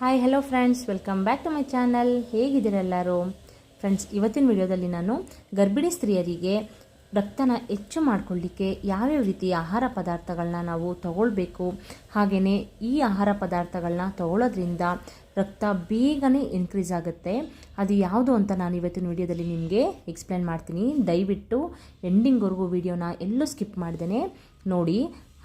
Hi hello friends welcome back to my channel ಹೇಗಿದ್ದೀರೆಲ್ಲರೂ friends ಇವತ್ತಿನ ವಿಡಿಯೋದಲ್ಲಿ ನಾನು ಗರ್ಭಿಣಿ ಸ್ತ್ರೀಯರಿಗೆ ರಕ್ತನ ಹೆಚ್ಚು ಮಾಡಿಕೊಳ್ಳಿಕ್ಕೆ ಯಾವ್ಯಾವ ರೀತಿಯ ಆಹಾರ ಪದಾರ್ಥಗಳನ್ನ ನಾವು ತಗೊಳ್ಬೇಕು? ಹಾಗೆಯೇ ಈ ಆಹಾರ ಪದಾರ್ಥಗಳನ್ನ ತಗೊಳ್ಳೋದ್ರಿಂದ ರಕ್ತ ಬೇಗನೆ ಇನ್ಕ್ರೀಸ್ ಆಗುತ್ತೆ. ಅದು ಯಾವುದು ಅಂತ ನಾನು ಇವತ್ತಿನ ವಿಡಿಯೋದಲ್ಲಿ ನಿಮಗೆ ಎಕ್ಸ್ಪ್ಲೇನ್ ಮಾಡ್ತೀನಿ. ದಯವಿಟ್ಟು ಎಂಡಿಂಗ್ವರೆಗೂ ವಿಡಿಯೋನ ಎಲ್ಲೂ ಸ್ಕಿಪ್ ಮಾಡ್ದೇ ನೋಡಿ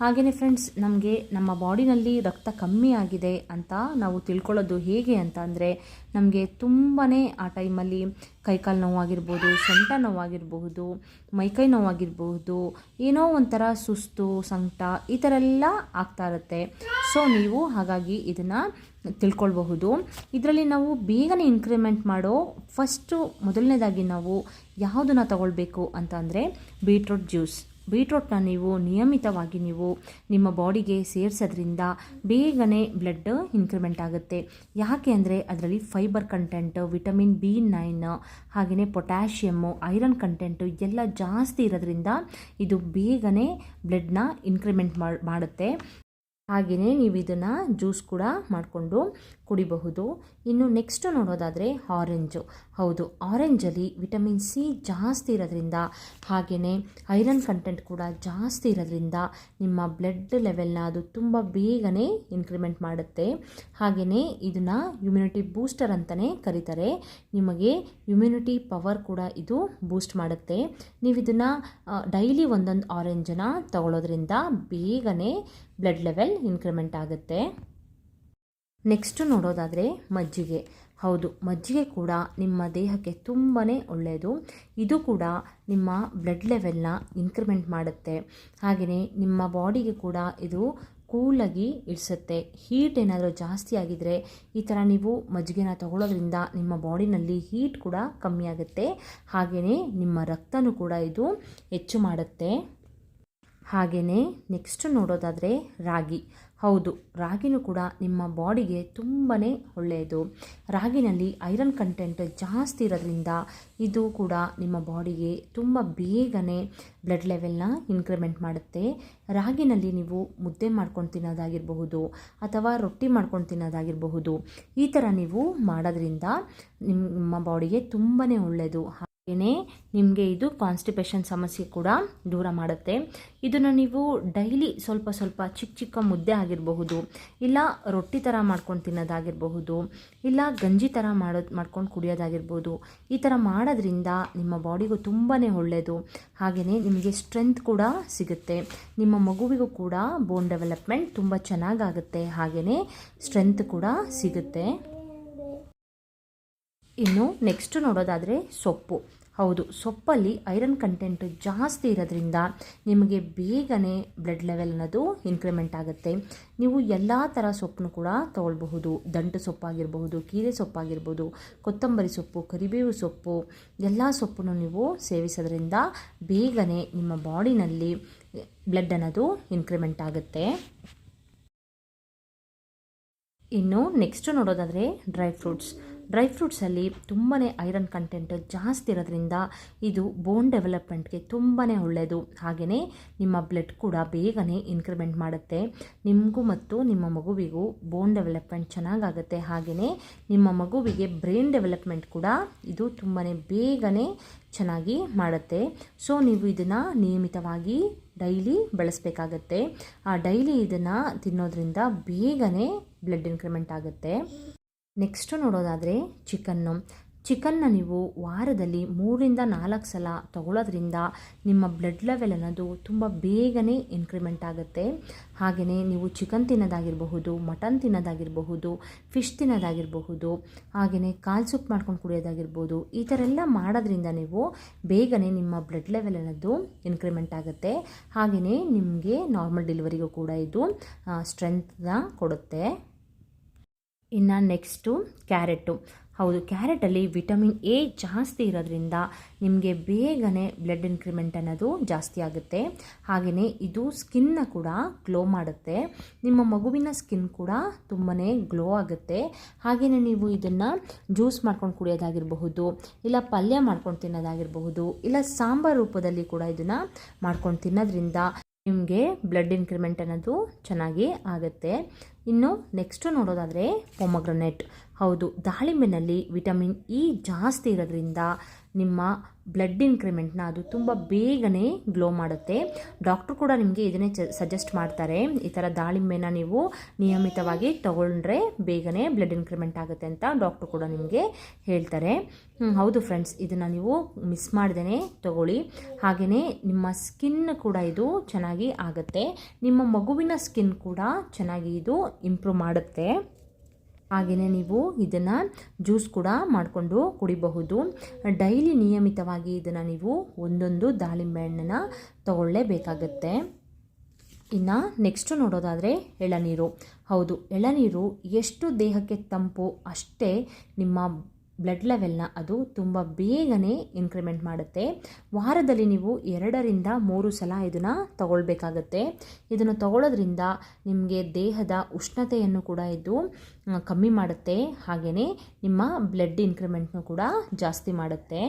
ಹಾಗೆಯೇ ಫ್ರೆಂಡ್ಸ್ ನಮಗೆ ನಮ್ಮ ಬಾಡಿನಲ್ಲಿ ರಕ್ತ ಕಮ್ಮಿ ಆಗಿದೆ ಅಂತ ನಾವು ತಿಳ್ಕೊಳ್ಳೋದು ಹೇಗೆ ಅಂತ ಅಂದರೆ, ನಮಗೆ ತುಂಬಾ ಆ ಟೈಮಲ್ಲಿ ಕೈಕಾಲು ನೋವಾಗಿರ್ಬೋದು, ಸೊಂಟ ನೋವಾಗಿರಬಹುದು, ಮೈಕೈ ನೋವಾಗಿರಬಹುದು, ಏನೋ ಒಂಥರ ಸುಸ್ತು, ಸಂಕಟ ಈ ಥರ ಎಲ್ಲ ಆಗ್ತಾ ಇರುತ್ತೆ. ಸೊ ನೀವು ಹಾಗಾಗಿ ಇದನ್ನು ತಿಳ್ಕೊಳ್ಬಹುದು. ಇದರಲ್ಲಿ ನಾವು ಬೇಗನೆ ಇನ್ಕ್ರಿಮೆಂಟ್ ಮಾಡೋ ಫಸ್ಟು ಮೊದಲನೇದಾಗಿ ನಾವು ಯಾವುದನ್ನು ತಗೊಳ್ಬೇಕು ಅಂತ ಅಂದರೆ ಬೀಟ್ರೂಟ್ ಜ್ಯೂಸ್ ಬೀಟ್ರೂಟ್ನ ನೀವು ನಿಯಮಿತವಾಗಿ ನೀವು ನಿಮ್ಮ ಬಾಡಿಗೆ ಸೇರಿಸೋದ್ರಿಂದ ಬೇಗನೆ ಬ್ಲಡ್ ಇನ್ಕ್ರಿಮೆಂಟ್ ಆಗುತ್ತೆ. ಯಾಕೆ ಅಂದರೆ ಅದರಲ್ಲಿ fibre content, vitamin B nine ಹಾಗೆಯೇ ಪೊಟ್ಯಾಷಿಯಮ್ಮು ಐರನ್ ಕಂಟೆಂಟು ಎಲ್ಲ ಜಾಸ್ತಿ ಇರೋದ್ರಿಂದ ಇದು ಬೇಗನೆ ಬ್ಲಡ್ನ ಇನ್ಕ್ರಿಮೆಂಟ್ ಮಾಡುತ್ತೆ. ಹಾಗೆಯೇ ನೀವು ಇದನ್ನು ಜ್ಯೂಸ್ ಕೂಡ ಮಾಡಿಕೊಂಡು ಕುಡಿಬಹುದು. ಇನ್ನು ನೆಕ್ಸ್ಟು ನೋಡೋದಾದರೆ ಆರೆಂಜು ಹೌದು ಆರೆಂಜಲ್ಲಿ ವಿಟಮಿನ್ ಸಿ ಜಾಸ್ತಿ ಇರೋದ್ರಿಂದ ಹಾಗೆಯೇ ಐರನ್ ಕಂಟೆಂಟ್ ಕೂಡ ಜಾಸ್ತಿ ಇರೋದ್ರಿಂದ ನಿಮ್ಮ ಬ್ಲಡ್ ಲೆವೆಲ್ನ ಅದು ತುಂಬ ಬೇಗನೆ ಇನ್ಕ್ರಿಮೆಂಟ್ ಮಾಡುತ್ತೆ. ಹಾಗೆಯೇ ಇದನ್ನು ಇಮ್ಯುನಿಟಿ ಬೂಸ್ಟರ್ ಅಂತಲೇ ಕರೀತಾರೆ. ನಿಮಗೆ ಇಮ್ಯುನಿಟಿ ಪವರ್ ಕೂಡ ಇದು ಬೂಸ್ಟ್ ಮಾಡುತ್ತೆ. ನೀವು ಇದನ್ನು ಡೈಲಿ ಒಂದೊಂದು ಆರೆಂಜನ್ನು ತಗೊಳ್ಳೋದ್ರಿಂದ ಬೇಗನೆ ಬ್ಲಡ್ ಲೆವೆಲ್ ಇನ್ಕ್ರಿಮೆಂಟ್ ಆಗುತ್ತೆ. ನೆಕ್ಸ್ಟು ನೋಡೋದಾದರೆ ಮಜ್ಜಿಗೆ. ಹೌದು, ಮಜ್ಜಿಗೆ ಕೂಡ ನಿಮ್ಮ ದೇಹಕ್ಕೆ ತುಂಬಾ ಒಳ್ಳೆಯದು ಇದು ಕೂಡ ನಿಮ್ಮ ಬ್ಲಡ್ ಲೆವೆಲ್ನ ಇನ್ಕ್ರಿಮೆಂಟ್ ಮಾಡುತ್ತೆ. ಹಾಗೆಯೇ ನಿಮ್ಮ ಬಾಡಿಗೆ ಕೂಡ ಇದು ಕೂಲಾಗಿ ಇಡಿಸುತ್ತೆ ಹೀಟ್ ಏನಾದರೂ ಜಾಸ್ತಿ ಆಗಿದರೆ ಈ ಥರ ನೀವು ಮಜ್ಜಿಗೆನ ತಗೊಳ್ಳೋದ್ರಿಂದ ನಿಮ್ಮ ಬಾಡಿನಲ್ಲಿ ಹೀಟ್ ಕೂಡ ಕಮ್ಮಿ ಆಗುತ್ತೆ. ಹಾಗೆಯೇ ನಿಮ್ಮ ರಕ್ತನೂ ಕೂಡ ಇದು ಹೆಚ್ಚು ಮಾಡುತ್ತೆ. ಹಾಗೆಯೇ ನೆಕ್ಸ್ಟ್ ನೋಡೋದಾದರೆ ರಾಗಿ. ಹೌದು, ರಾಗಿನೂ ಕೂಡ ನಿಮ್ಮ ಬಾಡಿಗೆ ತುಂಬಾ ಒಳ್ಳೆಯದು. ರಾಗಿನಲ್ಲಿ ಐರನ್ ಕಂಟೆಂಟ್ ಜಾಸ್ತಿ ಇರೋದ್ರಿಂದ ಇದು ಕೂಡ ನಿಮ್ಮ ಬಾಡಿಗೆ ತುಂಬ ಬೇಗನೆ ಬ್ಲಡ್ ಲೆವೆಲ್ನ ಇನ್ಕ್ರಿಮೆಂಟ್ ಮಾಡುತ್ತೆ. ರಾಗಿನಲ್ಲಿ ನೀವು ಮುದ್ದೆ ಮಾಡ್ಕೊಂಡು ತಿನ್ನೋದಾಗಿರಬಹುದು ಅಥವಾ ರೊಟ್ಟಿ ಮಾಡ್ಕೊಂಡು ತಿನ್ನೋದಾಗಿರಬಹುದು. ಈ ಥರ ನೀವು ಮಾಡೋದ್ರಿಂದ ನಿಮ್ಮ ಬಾಡಿಗೆ ತುಂಬಾ ಒಳ್ಳೆಯದು. ನಿಮಗೆ ಇದು ಕಾನ್ಸ್ಟಿಪೇಷನ್ ಸಮಸ್ಯೆ ಕೂಡ ದೂರ ಮಾಡುತ್ತೆ. ಇದನ್ನು ನೀವು ಡೈಲಿ ಸ್ವಲ್ಪ ಸ್ವಲ್ಪ ಚಿಕ್ಕ ಚಿಕ್ಕ ಮುದ್ದೆ ಆಗಿರಬಹುದು, ಇಲ್ಲ ರೊಟ್ಟಿ ಥರ ಮಾಡ್ಕೊಂಡು ತಿನ್ನೋದಾಗಿರಬಹುದು, ಇಲ್ಲ ಗಂಜಿ ಥರ ಮಾಡೋದು ಮಾಡ್ಕೊಂಡು ಕುಡಿಯೋದಾಗಿರ್ಬೋದು ಈ ಥರ ಮಾಡೋದ್ರಿಂದ ನಿಮ್ಮ ಬಾಡಿಗೂ ತುಂಬಾ ಒಳ್ಳೆಯದು ಹಾಗೆಯೇ ನಿಮಗೆ ಸ್ಟ್ರೆಂತ್ ಕೂಡ ಸಿಗುತ್ತೆ. ನಿಮ್ಮ ಮಗುವಿಗೂ ಕೂಡ ಬೋನ್ ಡೆವಲಪ್ಮೆಂಟ್ ತುಂಬ ಚೆನ್ನಾಗಾಗುತ್ತೆ. ಹಾಗೆಯೇ ಸ್ಟ್ರೆಂತ್ ಕೂಡ ಸಿಗುತ್ತೆ. ಇನ್ನು ನೆಕ್ಸ್ಟ್ ನೋಡೋದಾದರೆ ಸೊಪ್ಪು. ಹೌದು, ಸೊಪ್ಪಲ್ಲಿ ಐರನ್ ಕಂಟೆಂಟ್ ಜಾಸ್ತಿ ಇರೋದ್ರಿಂದ ನಿಮಗೆ ಬೇಗನೆ ಬ್ಲಡ್ ಲೆವೆಲ್ ಅನ್ನೋದು ಇನ್ಕ್ರಿಮೆಂಟ್ ಆಗುತ್ತೆ. ನೀವು ಎಲ್ಲ ಥರ ಸೊಪ್ಪನ್ನು ಕೂಡ ತೊಗೊಳ್ಬಹುದು. ದಂಟು ಸೊಪ್ಪಾಗಿರಬಹುದು, ಕೀರೆ ಸೊಪ್ಪಾಗಿರ್ಬೋದು, ಕೊತ್ತಂಬರಿ ಸೊಪ್ಪು, ಕರಿಬೇವು ಸೊಪ್ಪು, ಎಲ್ಲ ಸೊಪ್ಪನ್ನು ನೀವು ಸೇವಿಸೋದ್ರಿಂದ ಬೇಗನೆ ನಿಮ್ಮ ಬಾಡಿನಲ್ಲಿ ಬ್ಲಡ್ ಅನ್ನೋದು ಇನ್ಕ್ರಿಮೆಂಟ್ ಆಗುತ್ತೆ. ಇನ್ನು ನೆಕ್ಸ್ಟ್ ನೋಡೋದಾದರೆ ಡ್ರೈ ಫ್ರೂಟ್ಸ್ ಡ್ರೈ ಫ್ರೂಟ್ಸಲ್ಲಿ ತುಂಬಾ ಐರನ್ ಕಂಟೆಂಟ್ ಜಾಸ್ತಿ ಇರೋದ್ರಿಂದ ಇದು ಬೋನ್ ಡೆವಲಪ್ಮೆಂಟ್ಗೆ ತುಂಬಾ ಒಳ್ಳೆಯದು ಹಾಗೆಯೇ ನಿಮ್ಮ ಬ್ಲಡ್ ಕೂಡ ಬೇಗನೆ ಇನ್ಕ್ರಿಮೆಂಟ್ ಮಾಡುತ್ತೆ. ನಿಮಗೂ ಮತ್ತು ನಿಮ್ಮ ಮಗುವಿಗೂ ಬೋನ್ ಡೆವಲಪ್ಮೆಂಟ್ ಚೆನ್ನಾಗಾಗುತ್ತೆ. ಹಾಗೆಯೇ ನಿಮ್ಮ ಮಗುವಿಗೆ ಬ್ರೈನ್ ಡೆವಲಪ್ಮೆಂಟ್ ಕೂಡ ಇದು ತುಂಬಾ ಬೇಗನೆ ಚೆನ್ನಾಗಿ ಮಾಡುತ್ತೆ. ಸೊ ನೀವು ಇದನ್ನು ನಿಯಮಿತವಾಗಿ ಡೈಲಿ ಬಳಸಬೇಕಾಗತ್ತೆ. ಆ ಡೈಲಿ ಇದನ್ನು ತಿನ್ನೋದ್ರಿಂದ ಬೇಗನೆ ಬ್ಲಡ್ ಇನ್ಕ್ರಿಮೆಂಟ್ ಆಗುತ್ತೆ. ನೆಕ್ಸ್ಟು ನೋಡೋದಾದರೆ ಚಿಕನ್ನು. ಚಿಕನ್ನ ನೀವು ವಾರದಲ್ಲಿ ಮೂರಿಂದ ನಾಲ್ಕು ಸಲ ತಗೊಳ್ಳೋದ್ರಿಂದ ನಿಮ್ಮ ಬ್ಲಡ್ ಲೆವೆಲ್ ಅನ್ನೋದು ತುಂಬ ಬೇಗನೆ ಇನ್ಕ್ರಿಮೆಂಟ್ ಆಗುತ್ತೆ. ಹಾಗೆಯೇ ನೀವು ಚಿಕನ್ ತಿನ್ನೋದಾಗಿರಬಹುದು ಮಟನ್ ತಿನ್ನೋದಾಗಿರಬಹುದು ಫಿಶ್ ತಿನ್ನೋದಾಗಿರಬಹುದು ಹಾಗೆಯೇ ಕಾಲು ಸೂಪ್ ಮಾಡ್ಕೊಂಡು ಕುಡಿಯೋದಾಗಿರ್ಬೋದು, ಈ ಥರ ಎಲ್ಲ ಮಾಡೋದ್ರಿಂದ ನೀವು ಬೇಗನೆ ನಿಮ್ಮ ಬ್ಲಡ್ ಲೆವೆಲ್ ಅನ್ನೋದು ಇನ್ಕ್ರಿಮೆಂಟ್ ಆಗುತ್ತೆ. ಹಾಗೆಯೇ ನಿಮಗೆ ನಾರ್ಮಲ್ ಡೆಲಿವರಿಗೂ ಕೂಡ ಇದು ಸ್ಟ್ರೆಂತ್ನ ಕೊಡುತ್ತೆ. ಇನ್ನು ನೆಕ್ಸ್ಟು ಕ್ಯಾರೆಟು ಹೌದು ಕ್ಯಾರೆಟಲ್ಲಿ ವಿಟಮಿನ್ ಎ ಜಾಸ್ತಿ ಇರೋದ್ರಿಂದ ನಿಮಗೆ ಬೇಗನೆ ಬ್ಲಡ್ ಇನ್ಕ್ರಿಮೆಂಟ್ ಅನ್ನೋದು ಜಾಸ್ತಿ ಆಗುತ್ತೆ. ಹಾಗೆಯೇ ಇದು ಸ್ಕಿನ್ನ ಕೂಡ ಗ್ಲೋ ಮಾಡುತ್ತೆ. ನಿಮ್ಮ ಮಗುವಿನ ಸ್ಕಿನ್ ಕೂಡ ತುಂಬಾ ಗ್ಲೋ ಆಗುತ್ತೆ. ಹಾಗೆಯೇ ನೀವು ಇದನ್ನು ಜ್ಯೂಸ್ ಮಾಡ್ಕೊಂಡು ಕುಡಿಯೋದಾಗಿರಬಹುದು, ಇಲ್ಲ ಪಲ್ಯ ಮಾಡ್ಕೊಂಡು ತಿನ್ನೋದಾಗಿರಬಹುದು, ಇಲ್ಲ ಸಾಂಬಾರು ರೂಪದಲ್ಲಿ ಕೂಡ ಇದನ್ನು ಮಾಡ್ಕೊಂಡು ತಿನ್ನೋದ್ರಿಂದ ನಿಮಗೆ ಬ್ಲಡ್ ಇನ್ಕ್ರಿಮೆಂಟ್ ಅನ್ನೋದು ಚೆನ್ನಾಗಿ ಆಗುತ್ತೆ. ಇನ್ನು ನೆಕ್ಸ್ಟು ನೋಡೋದಾದರೆ ಪೊಮಗ್ರನೆಟ್ ಹೌದು, ದಾಳಿಂಬೆನಲ್ಲಿ ವಿಟಮಿನ್ ಇ ಜಾಸ್ತಿ ಇರೋದ್ರಿಂದ ನಿಮ್ಮ ಬ್ಲಡ್ ಇನ್ಕ್ರಿಮೆಂಟ್ನ ಅದು ತುಂಬ ಬೇಗನೆ ಗ್ಲೋ ಮಾಡುತ್ತೆ. ಡಾಕ್ಟ್ರು ಕೂಡ ನಿಮಗೆ ಇದನ್ನೇ ಸಜೆಸ್ಟ್ ಮಾಡ್ತಾರೆ. ಈ ಥರ ದಾಳಿಂಬೆನ ನೀವು ನಿಯಮಿತವಾಗಿ ತಗೊಂಡ್ರೆ ಬೇಗನೆ ಬ್ಲಡ್ ಇನ್ಕ್ರಿಮೆಂಟ್ ಆಗುತ್ತೆ ಅಂತ ಡಾಕ್ಟ್ರು ಕೂಡ ನಿಮಗೆ ಹೇಳ್ತಾರೆ. ಹೌದು ಫ್ರೆಂಡ್ಸ್ ಇದನ್ನು ನೀವು ಮಿಸ್ ಮಾಡ್ದೇ ತಗೊಳ್ಳಿ. ಹಾಗೆಯೇ ನಿಮ್ಮ ಸ್ಕಿನ್ ಕೂಡ ಇದು ಚೆನ್ನಾಗಿ ಆಗುತ್ತೆ. ನಿಮ್ಮ ಮಗುವಿನ ಸ್ಕಿನ್ ಕೂಡ ಚೆನ್ನಾಗಿ ಇದು ಇಂಪ್ರೂವ್ ಮಾಡುತ್ತೆ. ಹಾಗೆಯೇ ನೀವು ಇದನ್ನು ಜ್ಯೂಸ್ ಕೂಡ ಮಾಡಿಕೊಂಡು ಕುಡಿಬಹುದು. ಡೈಲಿ ನಿಯಮಿತವಾಗಿ ಇದನ್ನು ನೀವು ಒಂದೊಂದು ದಾಳಿಂಬೆ ಹಣ್ಣನ್ನು ತಗೊಳ್ಳೇಬೇಕಾಗತ್ತೆ. ಇನ್ನು ನೆಕ್ಸ್ಟು ನೋಡೋದಾದರೆ ಎಳನೀರು. ಹೌದು, ಎಳನೀರು ಎಷ್ಟು ದೇಹಕ್ಕೆ ತಂಪು ಅಷ್ಟೇ ನಿಮ್ಮ ಬ್ಲಡ್ ಲೆವೆಲ್ನ ಅದು ತುಂಬ ಬೇಗನೆ ಇನ್ಕ್ರಿಮೆಂಟ್ ಮಾಡುತ್ತೆ. ವಾರದಲ್ಲಿ ನೀವು ಎರಡರಿಂದ ಮೂರು ಸಲ ಇದನ್ನು ತಗೊಳ್ಬೇಕಾಗತ್ತೆ. ಇದನ್ನು ತಗೊಳ್ಳೋದ್ರಿಂದ ನಿಮಗೆ ದೇಹದ ಉಷ್ಣತೆಯನ್ನು ಕೂಡ ಇದು ಕಮ್ಮಿ ಮಾಡುತ್ತೆ. ಹಾಗೆಯೇ ನಿಮ್ಮ ಬ್ಲಡ್ ಇನ್ಕ್ರಿಮೆಂಟ್ನು ಕೂಡ ಜಾಸ್ತಿ ಮಾಡುತ್ತೆ.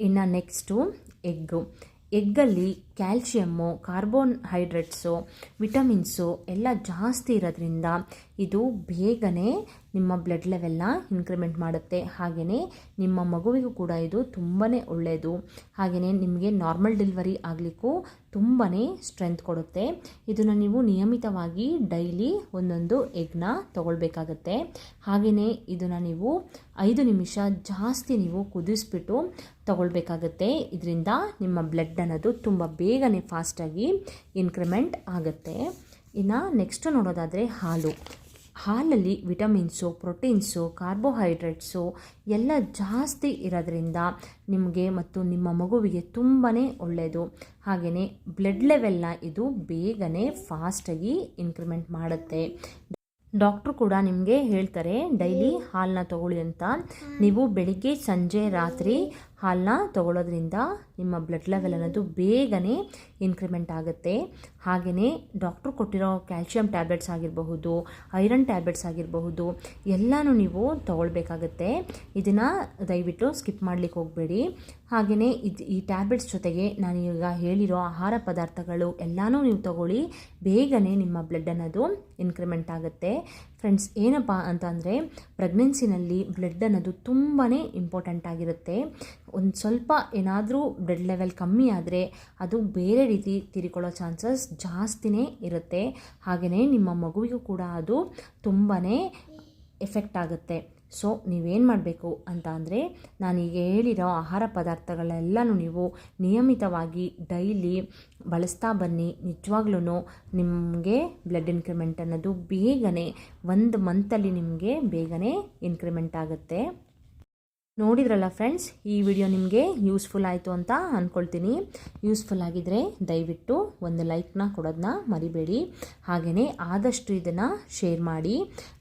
ಇನ್ನು ನೆಕ್ಸ್ಟು ಎಗ್ಗು ಎಗ್ಗಲ್ಲಿ ಕ್ಯಾಲ್ಶಿಯಮ್ಮು ಕಾರ್ಬೋನ್ಹೈಡ್ರೇಟ್ಸು ವಿಟಮಿನ್ಸು ಎಲ್ಲ ಜಾಸ್ತಿ ಇರೋದ್ರಿಂದ ಇದು ಬೇಗನೆ ನಿಮ್ಮ ಬ್ಲಡ್ ಲೆವೆಲ್ನ ಇನ್ಕ್ರಿಮೆಂಟ್ ಮಾಡುತ್ತೆ. ಹಾಗೆಯೇ ನಿಮ್ಮ ಮಗುವಿಗೂ ಕೂಡ ಇದು ತುಂಬಾ ಒಳ್ಳೆಯದು ಹಾಗೆಯೇ ನಿಮಗೆ ನಾರ್ಮಲ್ ಡೆಲಿವರಿ ಆಗಲಿಕ್ಕೂ ತುಂಬಾ ಸ್ಟ್ರೆಂತ್ ಕೊಡುತ್ತೆ. ಇದನ್ನು ನೀವು ನಿಯಮಿತವಾಗಿ ಡೈಲಿ ಒಂದೊಂದು ಎಗ್ನ ತಗೊಳ್ಬೇಕಾಗತ್ತೆ. ಹಾಗೆಯೇ ಇದನ್ನು ನೀವು ಐದು ನಿಮಿಷ ಜಾಸ್ತಿ ನೀವು ಕುದಿಸ್ಬಿಟ್ಟು ತಗೊಳ್ಬೇಕಾಗತ್ತೆ. ಇದರಿಂದ ನಿಮ್ಮ ಬ್ಲಡ್ ಅನ್ನೋದು ತುಂಬ ಬೇಗನೆ ಫಾಸ್ಟಾಗಿ ಇನ್ಕ್ರಿಮೆಂಟ್ ಆಗುತ್ತೆ. ಇನ್ನು ನೆಕ್ಸ್ಟ್ ನೋಡೋದಾದರೆ ಹಾಲು. ಹಾಲಲ್ಲಿ ವಿಟಮಿನ್ಸು, ಪ್ರೋಟೀನ್ಸು, ಕಾರ್ಬೋಹೈಡ್ರೇಟ್ಸು ಎಲ್ಲ ಜಾಸ್ತಿ ಇರೋದ್ರಿಂದ ನಿಮಗೆ ಮತ್ತು ನಿಮ್ಮ ಮಗುವಿಗೆ ತುಂಬಾ ಒಳ್ಳೆಯದು ಹಾಗೆಯೇ ಬ್ಲಡ್ ಲೆವೆಲ್ನ ಇದು ಬೇಗನೆ ಫಾಸ್ಟಾಗಿ ಇನ್ಕ್ರಿಮೆಂಟ್ ಮಾಡುತ್ತೆ. ಡಾಕ್ಟ್ರು ಕೂಡ ನಿಮಗೆ ಹೇಳ್ತಾರೆ, ಡೈಲಿ ಹಾಲನ್ನ ತಗೊಳ್ಳಿ ಅಂತ. ನೀವು ಬೆಳಿಗ್ಗೆ, ಸಂಜೆ, ರಾತ್ರಿ ಹಾಲನ್ನ ತಗೊಳ್ಳೋದ್ರಿಂದ ನಿಮ್ಮ ಬ್ಲಡ್ ಲೆವೆಲ್ ಅನ್ನೋದು ಬೇಗನೆ ಇನ್ಕ್ರಿಮೆಂಟ್ ಆಗುತ್ತೆ. ಹಾಗೆಯೇ ಡಾಕ್ಟ್ರು ಕೊಟ್ಟಿರೋ ಕ್ಯಾಲ್ಶಿಯಂ ಟ್ಯಾಬ್ಲೆಟ್ಸ್ ಆಗಿರಬಹುದು ಐರನ್ ಟ್ಯಾಬ್ಲೆಟ್ಸ್ ಆಗಿರಬಹುದು, ಎಲ್ಲನೂ ನೀವು ತಗೊಳ್ಬೇಕಾಗತ್ತೆ. ಇದನ್ನು ದಯವಿಟ್ಟು ಸ್ಕಿಪ್ ಮಾಡಲಿಕ್ಕೆ ಹೋಗಬೇಡಿ. ಹಾಗೆಯೇ ಇದು ಈ ಟ್ಯಾಬ್ಲೆಟ್ಸ್ ಜೊತೆಗೆ ನಾನು ಈಗ ಹೇಳಿರೋ ಆಹಾರ ಪದಾರ್ಥಗಳು ಎಲ್ಲನೂ ನೀವು ತಗೊಳ್ಳಿ, ಬೇಗನೆ ನಿಮ್ಮ ಬ್ಲಡ್ ಅನ್ನೋದು ಇನ್ಕ್ರಿಮೆಂಟ್ ಆಗುತ್ತೆ. ಫ್ರೆಂಡ್ಸ್ ಏನಪ್ಪ ಅಂತಂದರೆ ಪ್ರೆಗ್ನೆನ್ಸಿನಲ್ಲಿ ಬ್ಲಡ್ ಅನ್ನೋದು ತುಂಬಾ ಇಂಪಾರ್ಟೆಂಟ್ ಆಗಿರುತ್ತೆ. ಒಂದು ಸ್ವಲ್ಪ ಏನಾದರೂ ಬ್ಲಡ್ ಲೆವೆಲ್ ಕಮ್ಮಿ ಆದರೆ ಅದು ಬೇರೆ ರೀತಿ ತೀರಿಕೊಳ್ಳೋ ಚಾನ್ಸಸ್ ಜಾಸ್ತಿನೇ ಇರುತ್ತೆ. ಹಾಗೆಯೇ ನಿಮ್ಮ ಮಗುವಿಗೂ ಕೂಡ ಅದು ತುಂಬಾ ಎಫೆಕ್ಟ್ ಆಗುತ್ತೆ. ಸೊ, ನೀವೇನು ಮಾಡಬೇಕು ಅಂತ ಅಂದರೆ ನಾನೀಗ ಹೇಳಿರೋ ಆಹಾರ ಪದಾರ್ಥಗಳೆಲ್ಲನೂ ನೀವು ನಿಯಮಿತವಾಗಿ ಡೈಲಿ ಬಳಸ್ತಾ ಬನ್ನಿ. ನಿಜವಾಗ್ಲೂ ನಿಮಗೆ ಬ್ಲಡ್ ಇನ್ಕ್ರಿಮೆಂಟ್ ಅನ್ನೋದು ಬೇಗನೆ ಒಂದು ಮಂತಲ್ಲಿ ನಿಮಗೆ ಬೇಗನೆ ಇನ್ಕ್ರಿಮೆಂಟ್ ಆಗುತ್ತೆ. ನೋಡಿದ್ರಲ್ಲ ಫ್ರೆಂಡ್ಸ್ ಈ ವಿಡಿಯೋ ನಿಮಗೆ ಯೂಸ್ಫುಲ್ ಆಯಿತು ಅಂತ ಅಂದ್ಕೊಳ್ತೀನಿ ಯೂಸ್ಫುಲ್ ಆಗಿದ್ದರೆ ದಯವಿಟ್ಟು ಒಂದು ಲೈಕ್ನ ಕೊಡೋದನ್ನ ಮರಿಬೇಡಿ. ಹಾಗೆಯೇ ಆದಷ್ಟು ಇದನ್ನು ಶೇರ್ ಮಾಡಿ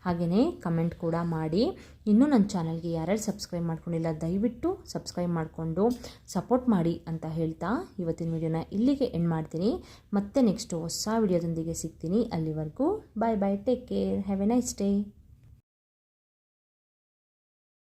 ಹಾಗೆಯೇ ಕಮೆಂಟ್ ಕೂಡ ಮಾಡಿ. ಇನ್ನೂ ನನ್ನ ಚಾನಲ್ಗೆ ಯಾರ್ಯಾರು ಸಬ್ಸ್ಕ್ರೈಬ್ ಮಾಡ್ಕೊಂಡಿಲ್ಲ, ದಯವಿಟ್ಟು ಸಬ್ಸ್ಕ್ರೈಬ್ ಮಾಡಿಕೊಂಡು ಸಪೋರ್ಟ್ ಮಾಡಿ ಅಂತ ಹೇಳ್ತಾ ಇವತ್ತಿನ ವಿಡಿಯೋನ ಇಲ್ಲಿಗೆ ಎಂಡ್ ಮಾಡ್ತೀನಿ. ಮತ್ತೆ ನೆಕ್ಸ್ಟ್ ಹೊಸ ವಿಡಿಯೋದೊಂದಿಗೆ ಸಿಗ್ತೀನಿ. ಅಲ್ಲಿವರೆಗೂ bye bye take care have a nice day